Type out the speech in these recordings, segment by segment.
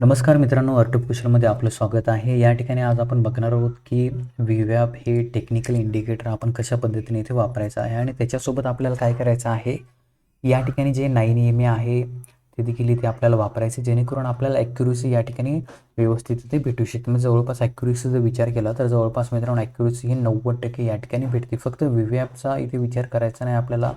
नमस्कार मित्रांनो अर्टूप कुशलमध्ये आपलं स्वागत आहे. या ठिकाणी आज आपण बघणार आहोत की व्हीव्याप हे टेक्निकल इंडिकेटर आपण कशा पद्धतीने इथे वापरायचं आहे आणि त्याच्यासोबत आपल्याला काय करायचं आहे? या ठिकाणी जे नाईन एम ए आहे ते देखील इथे आपल्याला वापरायचे जेणेकरून आपल्याला ॲक्युरेसी या ठिकाणी व्यवस्थित इथे भेटू शकते. म्हणजे जवळपास ॲक्युरेसीचा विचार केला तर जवळपास मित्रांनो ॲक्युरेसी ही नव्वद टक्के या ठिकाणी भेटते. फक्त व्हीव्यापचा इथे विचार करायचा नाही आपल्याला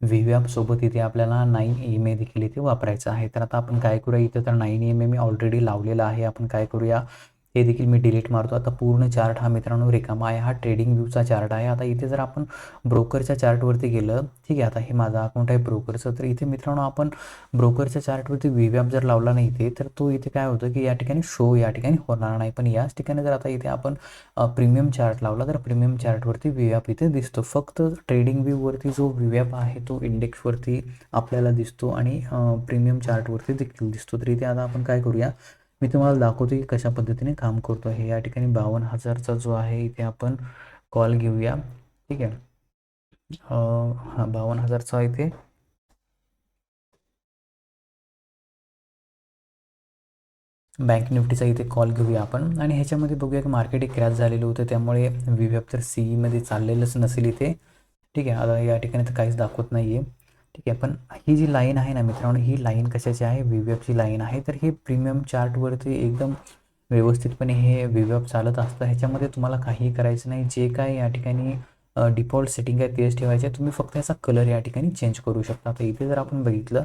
व्ही सोबत इथे आपल्याला नाईन एम ए देखील इथे वापरायचं आहे. तर आता आपण काय करूया? इथं तर नाईन एम ए मी ऑलरेडी लावलेला आहे. आपण काय करूया? हे देखील मी डिलीट मारतो. आता पूर्ण चार्ट हा मित्रांनो रिकामा आहे. हा ट्रेडिंग व्ह्यूचा चार्ट आहे. आता इथे जर आपण ब्रोकरच्या चार्टवरती गेलं ठीक आहे आता हे माझा अकाउंट आहे ब्रोकरचं तर इथे मित्रांनो आपण ब्रोकरच्या चार्टवरती व्हीव्याप जर लावला नाही इथे तर तो इथे काय होतं की या ठिकाणी शो या ठिकाणी होणार नाही. पण याच ठिकाणी जर आता इथे आपण प्रीमियम चार्ट लावला तर प्रीमियम चार्टवरती व्हीव्याप इथे दिसतो. फक्त ट्रेडिंग व्ह्यूवरती जो व्हीव्याप आहे तो इंडेक्सवरती आपल्याला दिसतो आणि प्रीमियम चार्टवरती देखील दिसतो. तर इथे आता आपण काय करूया मी तुम्हाला दाखवतो की कशा पद्धतीने काम करतो आहे. या ठिकाणी बावन्न हजारचा जो आहे इथे आपण कॉल घेऊया. ठीक आहे? हा बावन्न हजारचा इथे. बँक निफ्टीचा इथे कॉल घेऊया आपण. आणि ह्याच्यामध्ये बघूया की मार्केट एक क्रॅश झालेलं होतं. त्यामुळे व्ही व्हीव्याप तर सीईमध्ये चाललेलंच नसेल इथे. ठीक आहे? आता या ठिकाणी तर काहीच दाखवत नाही आहे ठीक आहे. पण ही जी लाईन आहे ना मित्रांनो ही लाईन कशाची आहे? व्हीव्यापची लाईन आहे. तर हे प्रीमियम चार्टवरती एकदम व्यवस्थितपणे हे व्हीव्याप चालत असतं. ह्याच्यामध्ये तुम्हाला काहीही करायचं नाही. जे काय या ठिकाणी डिफॉल्ट सेटिंग आहे तेच ठेवायचे तुम्ही फक्त याचा कलर या ठिकाणी चेंज करू शकता. तर इथे जर आपण बघितलं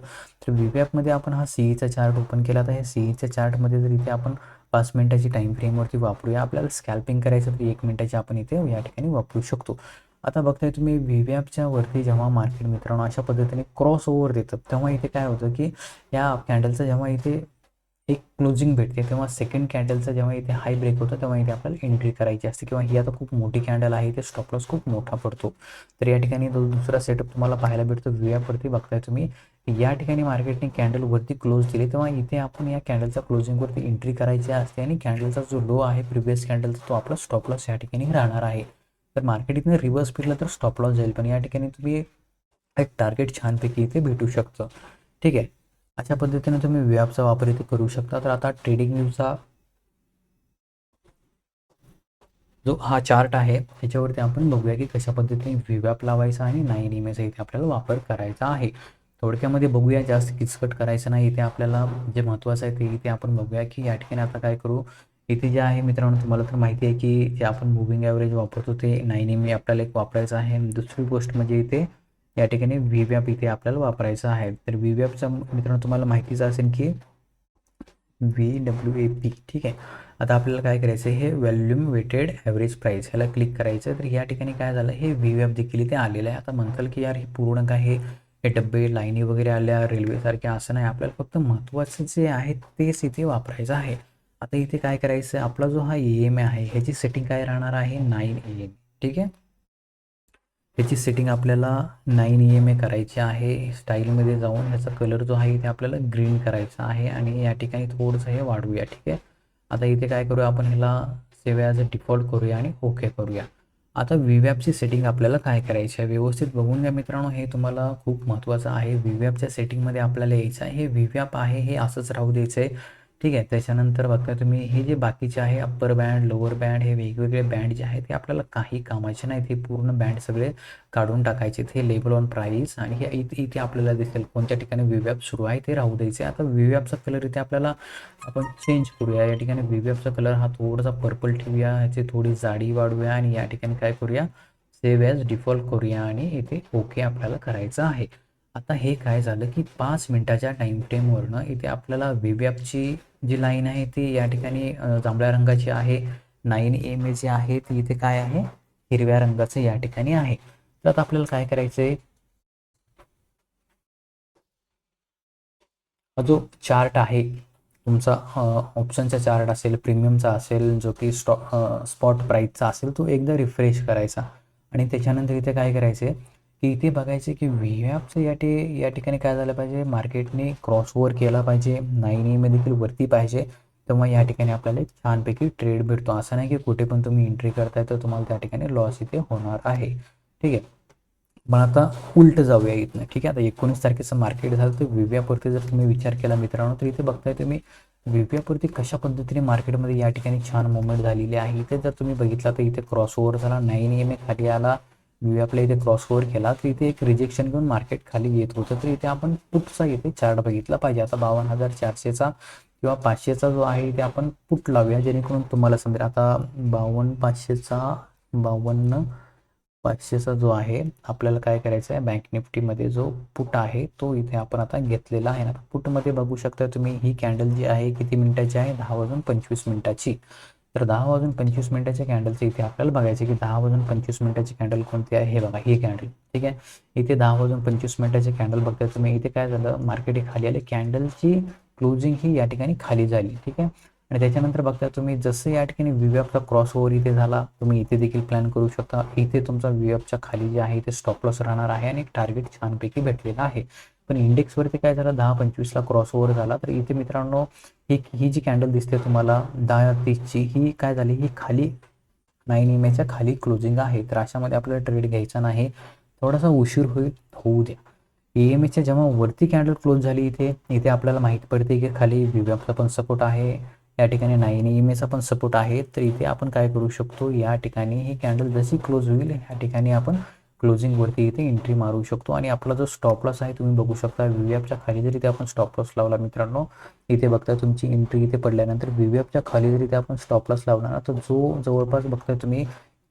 तर व्ही एफमध्ये आपण हा सीईचा चार्ट ओपन केला. तर ह्या सीईच्या चार्टमध्ये जर इथे आपण पाच मिनिटाची टाईम फ्रेमवरती वापरूया आपल्याला स्कॅल्पिंग करायचं तर एक मिनिटाची आपण इथे या ठिकाणी वापरू शकतो. आता बघताय तुम्ही व्ही व्हीव्यापच्या वरती जेव्हा मार्केट मित्रांनो अशा पद्धतीने क्रॉस ओव्हर देतात तेव्हा इथे काय होतं की या कॅन्डलचं जेव्हा इथे एक क्लोजिंग भेटते तेव्हा सेकंड कॅन्डलचा जेव्हा इथे हाय ब्रेक होतो तेव्हा इथे आपल्याला एंट्री करायची असते. किंवा ही आता खूप मोठी कॅन्डल आहे इथे स्टॉप लॉस खूप मोठा पडतो. तर या ठिकाणी तो दुसरा सेटअप तुम्हाला पाहायला भेटतो व्हीव्यापवरती बघताय तुम्ही या ठिकाणी मार्केटने कॅन्डल वरती क्लोज दिली तेव्हा इथे आपण या कॅन्डलच्या क्लोजिंगवरती एंट्री करायची असते. आणि कॅन्डलचा जो लो आहे प्रिव्हियस कॅन्डलचा तो आपला स्टॉप लॉस या ठिकाणी राहणार आहे. तर मार्केट इथनं रिव्हर्स फिरलं तर स्टॉप लॉस जाईल. पण या ठिकाणी तुम्ही एक टार्गेट छानपैकी इथे भेटू शकतं. ठीक आहे? अशा पद्धतीने तुम्ही व्यापचा वापर इथे करू शकता. तर आता ट्रेडिंग न्यूजचा जो हा चार्ट आहे त्याच्यावरती आपण बघूया की कशा पद्धतीने व्हीव्याप लावायचा आणि नाईन इमेजचा इथे आपल्याला वापर करायचा आहे. थोडक्यामध्ये बघूया जास्त किचकट करायचं नाही. इथे आपल्याला जे महत्त्वाचं आहे ते इथे आपण बघूया की या ठिकाणी आता काय करू? इथे जे आहे मित्रांनो तुम्हाला तर माहिती आहे की जे आपण मुव्हिंग ॲव्हरेज वापरतो ते नाईन एम आपल्याला एक वापरायचं आहे. दुसरी गोष्ट म्हणजे इथे या ठिकाणी व्हीव्याप इथे आपल्याला वापरायचं आहे. तर व्हीव्यापचा मित्रांनो तुम्हाला माहितीच असेल की व्ही डब्ल्यू ए पी ठीक आहे. आता आपल्याला काय करायचं हे व्हॅल्यूम वेटेड ॲव्हरेज प्राईस ह्याला क्लिक करायचं तर या ठिकाणी काय झालं हे व्हीव्याप देखील इथे आलेलं आहे. आता म्हणताल की यार हे पूर्ण काय हे हे डब्बे लाईनी वगैरे आल्या रेल्वेसारख्या असं नाही. आपल्याला फक्त महत्त्वाचं जे आहे तेच इथे वापरायचं आहे. आता इथे काय करायचं? आपला जो हा ई एम आहे ह्याची सेटिंग काय राहणार आहे? नाईन ई एम ठीक आहे? ह्याची सेटिंग आपल्याला नाईन ई एम ए करायची आहे. स्टाईलमध्ये जाऊन ह्याचा कलर जो आहे इथे आपल्याला ग्रीन करायचा आहे. आणि या ठिकाणी थोडंसं हे वाढवूया. ठीक आहे? आता इथे काय करूया आपण? ह्याला सेव ॲज अ डिफॉल्ट करूया आणि ओके करूया. आता व्हीव्यापची सेटिंग आपल्याला काय करायची आहे? व्यवस्थित बघून घ्या मित्रांनो. हे तुम्हाला खूप महत्त्वाचं आहे. व्हीव्यापच्या सेटिंगमध्ये आपल्याला यायचं आहे. हे व्हीव्याप आहे हे असंच राहू द्यायचं आहे ठीक आहे त्याच्यानंतर बघता तुम्ही हे जे बाकीचे आहे अप्पर बँड लोअर बँड हे वेगवेगळे बँड जे आहेत ते आपल्याला काही कामाचे नाहीत. हे पूर्ण बँड सगळे काढून टाकायचे हे लेबल ऑन प्राईस आणि हे इथे इथे आपल्याला दिसेल कोणत्या ठिकाणी विव्याप सुरू आहे ते राहू द्यायचे. आता विव्यापचा कलर इथे आपल्याला आपण चेंज करूया. या ठिकाणी विव्यापचा कलर हा थोडासा पर्पल ठेवूया. ह्याची थोडी जाडी वाढवूया आणि या ठिकाणी काय करूया? सेव्ह ॲज डिफॉल्ट करूया आणि इथे ओके आपल्याला करायचं आहे. आता हे काय झालं की पाच मिनटाच्या टाईम फ्रेमवरनं इथे आपल्याला व्हीव्यापची जी लाईन आहे ती या ठिकाणी जांभळ्या रंगाची आहे. नाईन एम ए जी आहे ती इथे काय आहे? हिरव्या रंगाचं या ठिकाणी आहे. तर आता आपल्याला काय करायचं आहे जो चार्ट आहे तुमचा ऑप्शनचा चार्ट असेल प्रीमियमचा असेल जो की स्टॉ स्पॉट प्राईसचा असेल तो एकदा रिफ्रेश करायचा. आणि त्याच्यानंतर इथे काय करायचं आहे इथे बघायचे की व्हीॲपचं या ठे या ठिकाणी काय झालं पाहिजे? मार्केटने क्रॉसओवर केला पाहिजे. नाईन एम देखील वरती पाहिजे. तेव्हा या ठिकाणी आपल्याला एक छानपैकी ट्रेड भेटतो. असं नाही की कुठे पण तुम्ही एंट्री करताय तर तुम्हाला त्या ठिकाणी लॉस इथे होणार आहे. ठीक आहे? पण आता उलट जाऊया इथनं. ठीक आहे? आता एकोणीस तारखेचं मार्केट झालं तर विव्यापुरती जर तुम्ही विचार केला मित्रांनो तर इथे बघताय तुम्ही विव्यापुरती कशा पद्धतीने मार्केटमध्ये या ठिकाणी छान मुवमेंट झालेली आहे. इथे जर तुम्ही बघितला तर इथे क्रॉसओव्हर झाला. नाईन एम ए खाली आला. आपल्या इथे क्रॉस ओव्हर केला तर इथे एक रिजेक्शन घेऊन मार्केट खाली येत होतं. तर इथे आपण पुटचा इथे चार्ट बघितला पाहिजे. आता बावन्न हजार चारशेचा किंवा पाचशेचा जो आहे इथे आपण पुट लावूया. जेणेकरून तुम्हाला समजेल आता बावन्न पाचशेचा बावन्न पाचशेचा जो आहे आपल्याला काय करायचं आहे? बँक निफ्टीमध्ये जो पुट आहे तो इथे आपण आता घेतलेला आहे. ना पुटमध्ये बघू शकता तुम्ही ही कॅन्डल जी आहे किती मिनिटाची आहे? दहा वाजून पंचवीस मिनिटाची. तर दहा वाजून पंचवीस मिनिटाच्या कॅन्डलचे इथे आपल्याला बघायचे की दहा वाजून पंचवीस मिनिटाची कॅन्डल कोणती आहे? हे बघा ही कॅन्डल ठीक आहे? इथे दहा वाजून पंचवीस मिनिटाचे कॅन्डल बघताय तुम्ही. इथे काय झालं? मार्केट हे खाली आले. कॅन्डलची क्लोजिंग ही या ठिकाणी खाली झाली. ठीक आहे? आणि त्याच्यानंतर बघता तुम्ही जसं या ठिकाणी विव्यापचा क्रॉस ओव्हर इथे झाला तुम्ही इथे देखील प्लॅन करू शकता. इथे तुमचा विव्यापच्या खाली जे आहे ते स्टॉप लॉस राहणार आहे आणि एक टार्गेट छानपैकी भेटलेला आहे. पण इंडेक्सवरती काय झालं? दहा पंचवीसला क्रॉस ओव्हर झाला. तर इथे मित्रांनो ही ही जी कॅन्डल दिसते तुम्हाला दहा तीसची ही काय झाली? ही खाली नाईन एम एच्या खाली क्लोजिंग आहे. तर अशामध्ये आपल्याला ट्रेड घ्यायचा नाही. थोडासा उशीर होईल होऊ द्या. ई एम एच्या जेव्हा वरती कॅन्डल क्लोज झाली इथे इथे आपल्याला माहीत पडते की खाली विव्यापचा पण सपोर्ट आहे. या ठिकाणी नाईन ई एम एचा पण सपोर्ट आहे. तर इथे आपण काय करू शकतो? या ठिकाणी ही कॅन्डल जशी क्लोज होईल या ठिकाणी आपण क्लोजिंगवरती इथे एंट्री मारू शकतो. आणि आपला जो स्टॉप लॉस आहे तुम्ही बघू शकता व्हीव्हीएफच्या खाली जरी ते आपण स्टॉप लॉस लावला मित्रांनो इथे बघता तुमची एंट्री इथे पडल्यानंतर व्हीव्हीएफच्या खाली जरी ते आपण स्टॉप लॉस लावला ना तर जो जवळपास बघताय तुम्ही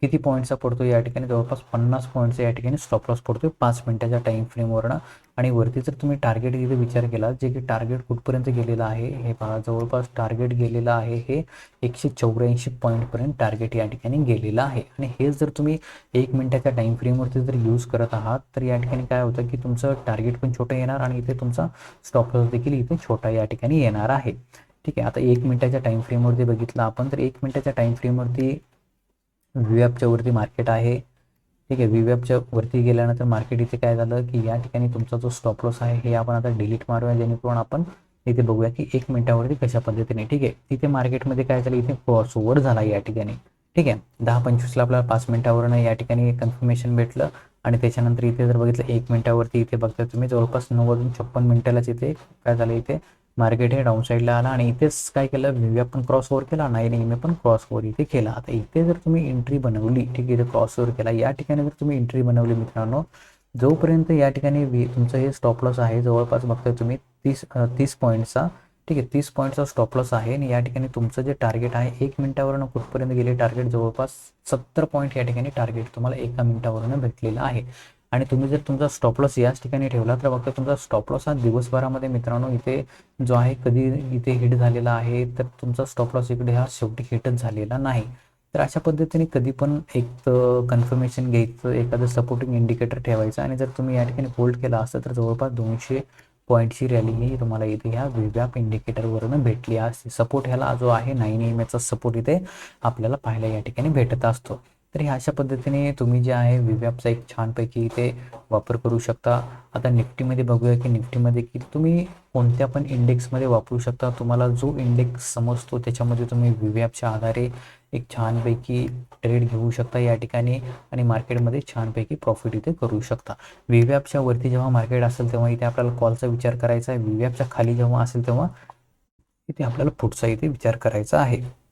किती पॉईंटचा पडतो या ठिकाणी? जवळपास पन्नास पॉईंटचा या ठिकाणी स्टॉप लॉस पडतो पाच मिनिटाच्या टाईम फ्रेमवरनं आणि वरती जर तुम्ही टार्गेट इथे विचार केला जे की टार्गेट कुठपर्यंत गेलेलं आहे हे पहा जवळपास टार्गेट गेलेलं आहे हे एकशे चौऱ्याऐंशी पॉईंटपर्यंत टार्गेट या ठिकाणी गेलेलं आहे. आणि हे जर तुम्ही एक मिनिटाच्या टाईम फ्रेमवरती जर यूज करत आहात तर या ठिकाणी काय होतं की तुमचं टार्गेट पण छोटं येणार आणि इथे तुमचा स्टॉप लॉस देखील इथे छोटा या ठिकाणी येणार आहे. ठीक आहे आता एक मिनिटाच्या टाईम फ्रेमवरती बघितलं आपण तर एक मिनिटाच्या टाईम फ्रेमवरती व्हीवॅपच्या वरती मार्केट आहे. ठीक आहे व्हीवॅपच्या वरती गेल्यानंतर मार्केट इथे काय झालं की या ठिकाणी तुमचा जो स्टॉप लॉस आहे हे आपण आता डिलीट मारूया जेणेकरून आपण इथे बघूया की एक मिनिटावरती कशा पद्धतीने ठीक आहे. तिथे मार्केटमध्ये काय झालं इथे क्रॉस ओव्हर झाला या ठिकाणी. ठीक आहे दहा पंचवीसला आपल्याला पाच मिनिटावरनं या ठिकाणी कन्फर्मेशन भेटलं आणि त्याच्यानंतर इथे जर बघितलं एक मिनिटावरती इथे बघता तुम्ही जवळपास नऊ वाजून छप्पन मिनिटालाच इथे काय झालं इथे मार्केट हे डाऊन साईडला आला आणि इथेच काय केलं व्ही पण क्रॉस ओव्हर केला. नाही नेहमी पण क्रॉस ओव्हर इथे केला. आता इथे जर तुम्ही एंट्री बनवली ठीक आहे इथे क्रॉस ओव्हर केला या ठिकाणी जर तुम्ही एंट्री बनवली मित्रांनो जोपर्यंत या ठिकाणी व्ही तुमचं हे स्टॉप लॉस आहे जवळपास बघताय तुम्ही तीस तीस पॉईंटचा ठीक आहे तीस पॉईंटचा स्टॉप लॉस आहे आणि या ठिकाणी तुमचं जे टार्गेट आहे एक मिनिटावरनं कुठपर्यंत गेले टार्गेट जवळपास सत्तर पॉईंट या ठिकाणी टार्गेट तुम्हाला एका मिनिटावरनं भेटलेलं आहे. आणि तुम्ही जर तुमचा स्टॉप लॉस याच ठिकाणी ठेवला तर फक्त तुमचा स्टॉप लॉस हा दिवसभरामध्ये मित्रांनो इथे जो आहे कधी इथे हिट झालेला आहे तर तुमचा स्टॉप लॉस इकडे हा शेवटी हिटच झालेला नाही. तर अशा पद्धतीने कधी पण एक कन्फर्मेशन घ्यायचं एखादं सपोर्टिंग इंडिकेटर ठेवायचं आणि जर तुम्ही या ठिकाणी होल्ड केला असतं तर जवळपास दोनशे पॉईंटची रॅली ही तुम्हाला इथे ह्या विव्याप इंडिकेटरवरून भेटली असते. सपोर्ट ह्याला जो आहे नाईन एम एचा सपोर्ट इथे आपल्याला पाहायला या ठिकाणी भेटत असतो. तर ह्या अशा पद्धतीने तुम्ही जे आहे विव्यापचा एक छानपैकी इथे वापर करू शकता. आता निफ्टीमध्ये बघूया की निफ्टीमध्ये की तुम्ही कोणत्या पण इंडेक्समध्ये वापरू शकता. तुम्हाला जो इंडेक्स समजतो त्याच्यामध्ये तुम्ही विव्यापच्या आधारे एक छानपैकी ट्रेड घेऊ शकता या ठिकाणी आणि मार्केटमध्ये छानपैकी प्रॉफिट इथे करू शकता. विव्यापच्या वरती जेव्हा मार्केट असेल तेव्हा इथे आपल्याला कॉलचा विचार करायचा आहे. विव्यापच्या खाली जेव्हा असेल तेव्हा इथे आपल्याला पुढचा इथे विचार करायचा आहे.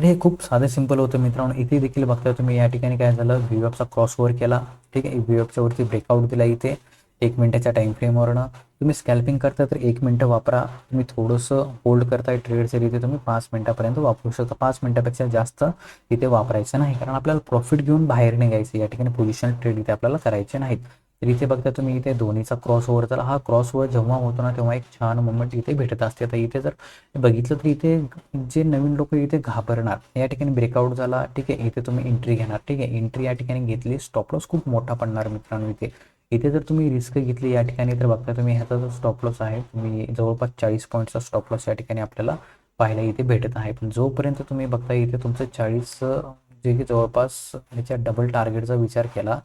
तर हे खूप साधं सिंपल होतं मित्रांनो. इथे देखील बघता तुम्ही या ठिकाणी काय झालं? व्हीएफचा क्रॉस ओव्हर केला. ठीक आहे? व्हीएफच्या वरती ब्रेकआउट दिला इथे. एक मिनिटाच्या टाईम फ्रेमवरनं तुम्ही स्कॅल्पिंग करता तर एक मिनटं वापरा. तुम्ही थोडंसं होल्ड करताय ट्रेडचं इथे तुम्ही पाच मिनटापर्यंत वापरू शकता. पाच मिनटापेक्षा जास्त इथे वापरायचं नाही. कारण आपल्याला प्रॉफिट घेऊन बाहेर निघायचं या ठिकाणी पोझिशनल ट्रेड इथे आपल्याला करायचे नाहीत. तर इथे बघता तुम्ही इथे दोन्हीचा क्रॉस ओव्हर झाला हा क्रॉस ओव्हर जेव्हा होतो ना तेव्हा एक छान मुवमेंट इथे भेटत असते. आता इथे जर बघितलं तर इथे जे नवीन लोक इथे घाबरणार या ठिकाणी ब्रेकआउट झाला ठीक आहे इथे तुम्ही एंट्री घेणार ठीक आहे एंट्री या ठिकाणी घेतली स्टॉप लॉस खूप मोठा पडणार मित्रांनो इथे. इथे जर तुम्ही रिस्क घेतली या ठिकाणी तर बघता तुम्ही ह्याचा जो स्टॉप लॉस आहे तुम्ही जवळपास चाळीस पॉईंटचा स्टॉप लॉस या ठिकाणी आपल्याला पाहायला इथे भेटत आहे. पण जोपर्यंत तुम्ही बघता इथे तुमचं चाळीस जे की जवळपास ह्याच्या डबल टार्गेटचा विचार केला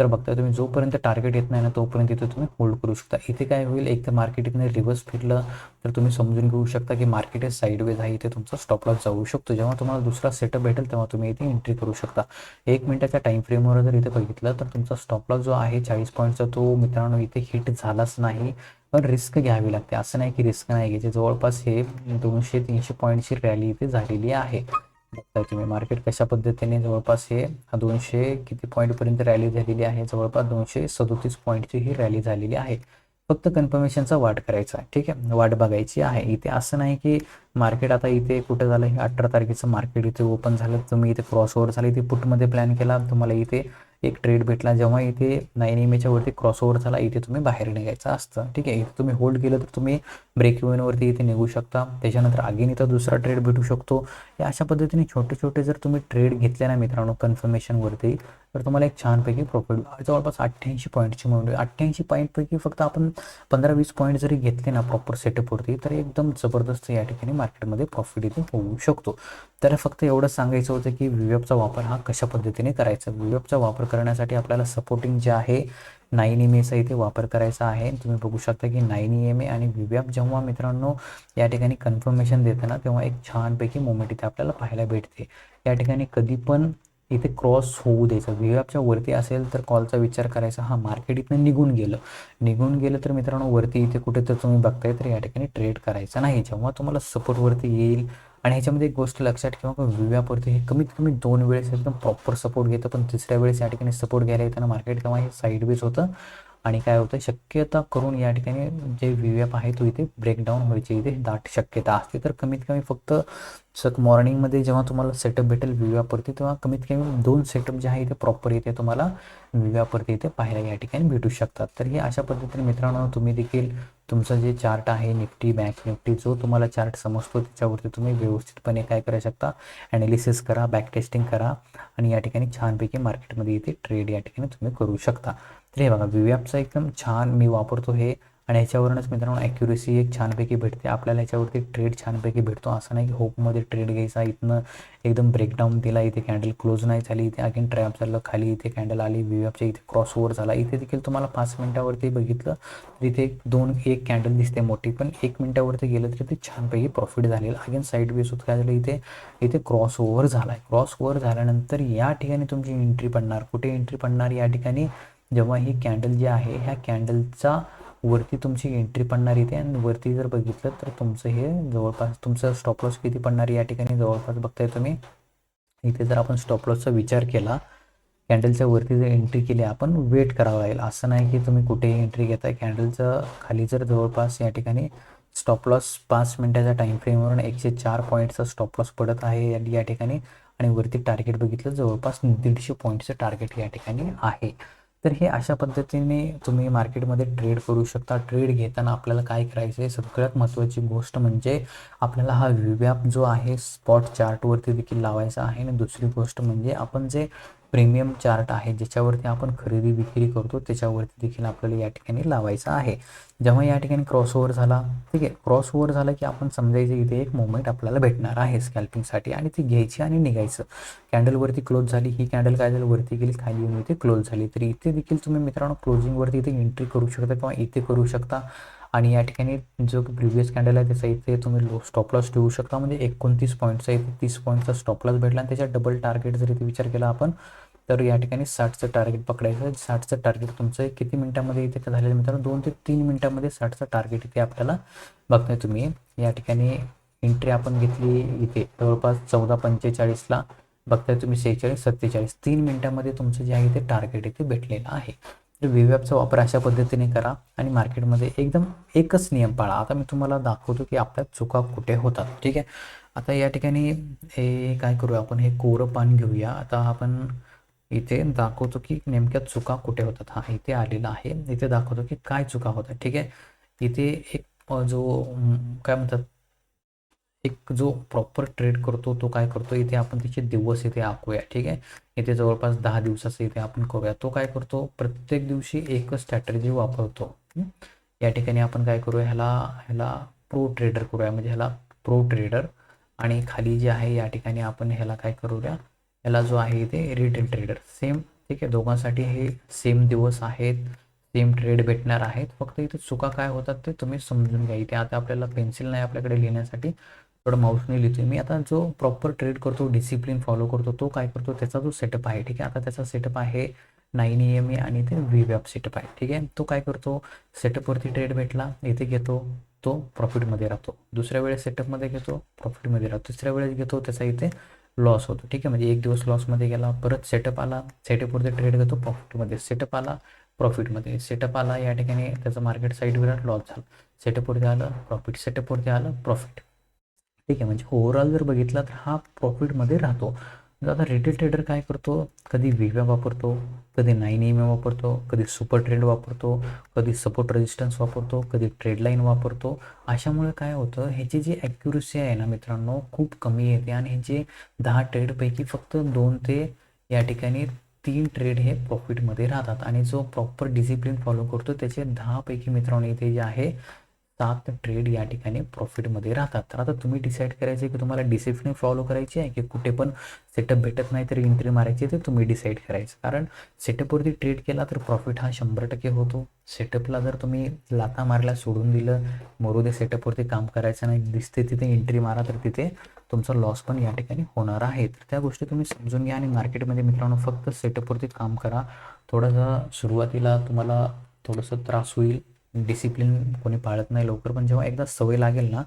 तर बघता तुम्ही जोपर्यंत टार्गेट येत नाही ना तोपर्यंत इथे तुम्ही होल्ड करू शकता. इथे काय होईल एक तर मार्केट इथनं रिव्हर्स फिरलं तर तुम्ही समजून घेऊ शकता की मार्केट हे साईडवेज आहे इथे तुमचा स्टॉप लॉस जाऊ शकतो. जेव्हा तुम्हाला दुसरा सेटअप भेटेल तेव्हा तुम्ही इथे एंट्री करू शकता. एक मिनिटाच्या टाईम फ्रेमवर जर इथे बघितलं तर तुमचा स्टॉप लॉस जो आहे चाळीस पॉईंटचा तो मित्रांनो इथे हिट झालाच नाही. पण रिस्क घ्यावी लागते. असं नाही की रिस्क नाही घ्यायची. जवळपास हे दोनशे तीनशे पॉईंटची रॅली इथे झालेली आहे. बघताय तुम्ही. मार्केट कशा पद्धतीने जवळपास हे दोनशे किती पॉईंटपर्यंत रॅली झालेली आहे? जवळपास दोनशे सदोतीस पॉईंटची ही रॅली झालेली आहे. फक्त कन्फर्मेशनचा वाट करायचा आहे. ठीक आहे? वाट बघायची आहे. इथे असं नाही की मार्केट आता इथे कुठं झालं? हे अठरा तारखेचं मार्केट इथे ओपन झालं. तुम्ही इथे क्रॉस ओव्हर झालं. इथे पुटमध्ये प्लॅन केला. तुम्हाला इथे एक ट्रेड भेटला. जेव्हा इथे नाईन एम एच्या वरती क्रॉस ओव्हर झाला इथे तुम्ही बाहेर निघायचं असतं. ठीक आहे? इथे तुम्ही होल्ड केलं तर तुम्ही ब्रेक इव्हनवरती इथे निघू शकता. त्याच्यानंतर अगेन इथं दुसरा ट्रेड भेटू शकतो. या अशा पद्धतीने छोटे छोटे जर तुम्ही ट्रेड घेतले ना मित्रांनो कन्फर्मेशनवरती तर तुम्हाला एक छानपैकी प्रॉफिट जवळपास अठ्ठ्याऐंशी पॉईंटची मिळून अठ्ठ्याऐंशी पॉईंटपैकी फक्त आपण पंधरा वीस पॉईंट जरी घेतले ना प्रॉपर सेटअपवरती तर एकदम जबरदस्त या ठिकाणी मार्केटमध्ये प्रॉफिट इथे होऊ शकतो. तर फक्त एवढंच सांगायचं होतं की विवेपचा वापर हा कशा पद्धतीने करायचा? विवेपचा वापर करण्यासाठी आपल्याला सपोर्टिंग जे आहे नाईन एम एचा इथे वापर करायचा आहे. तुम्ही बघू शकता की नाईन एम ए आणि विव्याप जेव्हा मित्रांनो या ठिकाणी कन्फर्मेशन देतं ना तेव्हा एक छानपैकी मोमेंट इथे आपल्याला पाहायला भेटते. या ठिकाणी कधी पण इथे क्रॉस होऊ द्यायचं. विव्यापच्या वरती असेल तर कॉलचा विचार करायचा हा मार्केट इथनं निघून गेलं. निघून गेलं तर मित्रांनो वरती इथे कुठे तर तुम्ही बघताय तर या ठिकाणी ट्रेड करायचा नाही. जेव्हा तुम्हाला सपोर्टवरती येईल आणि ह्याच्यामध्ये एक गोष्ट लक्षात ठेवा की हे कमीत कमी दोन वेळेस एकदम प्रॉपर सपोर्ट घेतं पण तिसऱ्या वेळेस या ठिकाणी सपोर्ट घ्यायला येताना मार्केट तेव्हा हे साईडवेज होतं. आणि काय होतं शक्यता करून या ठिकाणी जे विव्याप आहे तो इथे ब्रेकडाऊन व्हायची इथे दाट शक्यता असते. तर कमीत कमी फक्त सक मॉर्निंगमध्ये जेव्हा तुम्हाला सेटअप भेटेल विव्यापवरती तेव्हा कमीत कमी दोन सेटअप जे आहे इथे प्रॉपर इथे तुम्हाला विव्यापवरती इथे पाहायला या ठिकाणी भेटू शकतात. तर हे अशा पद्धतीने मित्रांनो तुम्ही देखील तुमचं जे चार्ट आहे निफ्टी बँक निफ्टी जो तुम्हाला चार्ट समजतो त्याच्यावरती तुम्ही व्यवस्थितपणे काय करू शकता? ॲनालिसिस करा बॅक टेस्टिंग करा आणि या ठिकाणी छानपैकी मार्केटमध्ये इथे ट्रेड या ठिकाणी तुम्ही करू शकता. तर हे बघा विव्यापचा एकदम छान मी वापरतो हे आणि ह्याच्यावरूनच मित्रांनो ॲक्युरेसी एक छानपैकी भेटते. आपल्याला ह्याच्यावरती ट्रेड छानपैकी भेटतो. असं नाही की होपमध्ये ट्रेड घ्यायचा इथनं एकदम ब्रेकडाऊन दिला इथे कॅन्डल क्लोज नाही झाली इथे अगेन ट्रॅप झालं खाली इथे कॅन्डल आली व्हीएफच्या इथे क्रॉस ओव्हर झाला. इथे देखील तुम्हाला पाच मिनिटावरती बघितलं तर इथे एक दोन एक कॅन्डल दिसते मोठी पण एक मिनिटावरती गेलं तरी ते छानपैकी प्रॉफिट झालेलं. अगेन साईड बेस काय झालं इथे इथे क्रॉस ओव्हर झाला आहे क्रॉस ओव्हर झाल्यानंतर या ठिकाणी तुमची एंट्री पडणार. कुठे एंट्री पडणार? या ठिकाणी जेव्हा ही कॅन्डल जी आहे ह्या कॅन्डलचा वरती तुमची एंट्री पडणार इथे आणि वरती जर बघितलं तर तुमचं हे जवळपास तुमचं स्टॉप लॉस किती पडणार या ठिकाणी जवळपास बघताय तुम्ही. इथे जर आपण स्टॉप लॉसचा विचार केला कॅन्डलच्या वरती जर एंट्री केली आपण वेट करावं लागेल. असं नाही की तुम्ही कुठेही एंट्री घेताय. कॅन्डलचं खाली जर जवळपास या ठिकाणी स्टॉप लॉस पाच मिनटाच्या टाईम फ्रेमवरून एकशे चार पॉईंटचा स्टॉप लॉस पडत आहे या ठिकाणी. आणि वरती टार्गेट बघितलं जवळपास दीडशे पॉईंटचं टार्गेट या ठिकाणी आहे. तर हे अशा पद्धतीने तुम्ही मार्केटमध्ये ट्रेड करू शकता. ट्रेड घेताना आपल्याला काय करायचं आहे सगळ्यात महत्त्वाची गोष्ट म्हणजे आपल्याला हा विव्याप जो आहे स्पॉट चार्टवरती देखील लावायचा आहे. आणि दुसरी गोष्ट म्हणजे आपण जे प्रीमियम चार्ट आहे ज्याच्यावरती आपण खरेदी विक्री करतो त्याच्यावरती देखील आपल्याला या ठिकाणी लावायचं आहे. जेव्हा या ठिकाणी क्रॉसओव्हर झाला ठीक आहे क्रॉस ओव्हर झाला की आपण समजायचं इथे एक मोमेंट आपल्याला भेटणार आहे स्कॅल्पिंगसाठी आणि ती घ्यायची आणि निघायचं. कॅन्डलवरती क्लोज झाली ही कॅन्डल काय झाली? वरती गेली खाली येऊन इथे क्लोज झाली. तर इथे देखील तुम्ही मित्रांनो क्लोजिंगवरती इथे एंट्री करू शकता किंवा इथे करू शकता. आणि या ठिकाणी जो प्रिव्हियस कॅन्डल आहे त्याचा इथे तुम्ही लो स्टॉपलॉस ठेवू शकता. म्हणजे एकोणतीस पॉईंटचा इथे तीस पॉईंटचा स्टॉपलॉस भेटला. आणि त्याच्या डबल टार्गेट जर इथे विचार केला आपण तर या ठिकाणी साठचं टार्गेट पकडायचं साठचं टार्गेट तुमचं किती मिनटामध्ये इथे झालेलं मित्रांनो? दोन ते तीन मिनटामध्ये साठचं टार्गेट इथे आपल्याला बघताय तुम्ही. या ठिकाणी एंट्री आपण घेतली इथे. जवळपास चौदा पंचेचाळीसला बघताय तुम्ही सेहेचाळीस सत्तेचाळीस. तीन मिनटामध्ये तुमचं जे आहे ते टार्गेट इथे भेटलेलं आहे. तर विव्यापचा वापर अशा पद्धतीने करा आणि मार्केटमध्ये एकदम एकच नियम पाळा. आता मी तुम्हाला दाखवतो की आपल्या चुका कुठे होतात. ठीक आहे? आता या ठिकाणी हे काय करूया आपण? हे कोरं पान घेऊया. आता आपण इथे दाखवतो की नेमक्या चुका कुठे होतात. हा इथे आलेला आहे. इथे दाखवतो की काय चुका होतात. ठीक आहे? इथे एक जो काय म्हणतात? एक जो प्रॉपर ट्रेड करतो तो काय करतो? इथे आपण त्याचे दिवस इथे आखूया ठीक आहे? इथे जवळपास दहा दिवसाचं इथे आपण करूया. तो काय करतो? प्रत्येक दिवशी एकच स्ट्रॅटर्जी वापरतो. या ठिकाणी आपण काय करूया? ह्याला ह्याला प्रो ट्रेडर करूया. म्हणजे ह्याला प्रो ट्रेडर आणि खाली जे आहे या ठिकाणी आपण ह्याला काय करूया? ह्याला जो आहे इथे रिटेल ट्रेडर सेम ठीक आहे? दोघांसाठी हे सेम दिवस आहेत. सेम ट्रेड भेटणार आहेत. फक्त इथे चुका काय होतात ते तुम्ही समजून घ्या. इथे आता आपल्याला पेन्सिल नाही आपल्याकडे लिहिण्यासाठी. थोडं माऊसने लिहितोय. मी आता जो प्रॉपर ट्रेड करतो डिसिप्लिन फॉलो करतो तो काय करतो? त्याचा जो सेटअप आहे ठीक आहे? आता त्याचा सेटअप आहे नाईन ई एम ए आणि ते व्ही वॅप सेटअप आहे ठीक आहे? तो काय करतो? सेटअपवरती ट्रेड भेटला इथे घेतो तो प्रॉफिटमध्ये राहतो. दुसऱ्या वेळेस सेटअपमध्ये घेतो प्रॉफिटमध्ये राहतो. तिसऱ्या वेळेस घेतो त्याचा इथे लॉस होतो ठीक आहे? म्हणजे एक दिवस लॉसमध्ये गेला परत सेटअप आला सेटअपवरती ट्रेड घेतो प्रॉफिटमध्ये सेटअप आला प्रॉफिटमध्ये सेटअप आला या ठिकाणी त्याचं मार्केट साईडवर लॉस झाला. सेटअपवरती आलं प्रॉफिट सेटअपवरती आलं प्रॉफिट ठीक आहे म्हणजे ओव्हरऑल जर बघितला तर हा प्रॉफिटमध्ये राहतो. आता रिटेल ट्रेडर काय करतो? कधी वेगळा वापरतो कधी नाईन एम वापरतो कधी सुपर ट्रेंड वापरतो कधी सपोर्ट रेजिस्टन्स वापरतो कधी ट्रेड लाईन वापरतो. अशामुळे काय होतं ह्याची जी ॲक्युरेसी आहे ना मित्रांनो खूप कमी येते आणि ह्याचे दहा ट्रेडपैकी फक्त दोन ते या ठिकाणी तीन ट्रेड हे प्रॉफिटमध्ये राहतात. आणि जो प्रॉपर डिसिप्लिन फॉलो करतो त्याचे दहापैकी मित्रांनो इथे जे आहे सात ट्रेड या ठिकाणी प्रॉफिटमध्ये राहतात. तर आता तुम्ही डिसाईड करायचे की तुम्हाला डिसिप्लिन फॉलो करायची आहे की कुठे पण सेटअप भेटत नाही तर एंट्री मारायची ते तुम्ही डिसाईड करायचं. कारण सेटअपवरती ट्रेड केला तर प्रॉफिट हा शंभर टक्के होतो. सेटअपला जर तुम्ही लाता मारला सोडून दिलं मरू दे सेटअपवरती काम करायचं नाही दिसते तिथे एंट्री मारा तर तिथे तुमचा लॉस पण या ठिकाणी होणार आहे. तर त्या गोष्टी तुम्ही समजून घ्या आणि मार्केटमध्ये मित्रांनो फक्त सेटअपवरती काम करा. थोडंसं सुरुवातीला तुम्हाला थोडंसं त्रास होईल. डिसिप्लिन कोणी पाळत नाही लवकर पण जेव्हा एकदा सवय लागेल ना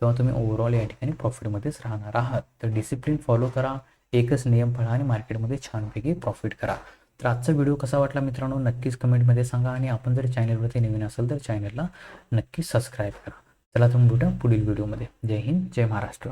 तेव्हा तुम्ही ओव्हरऑल या ठिकाणी प्रॉफिटमध्येच राहणार आहात. तर डिसिप्लिन फॉलो करा एकच नियम पाळा आणि मार्केटमध्ये छानपैकी प्रॉफिट करा. तर आजचा व्हिडिओ कसा वाटला मित्रांनो? नक्कीच कमेंटमध्ये सांगा आणि आपण जर चॅनलवरती नवीन असेल तर चॅनलला नक्कीच सबस्क्राईब करा. चला तुम्ही भेटा पुढील व्हिडिओमध्ये जय हिंद जय महाराष्ट्र.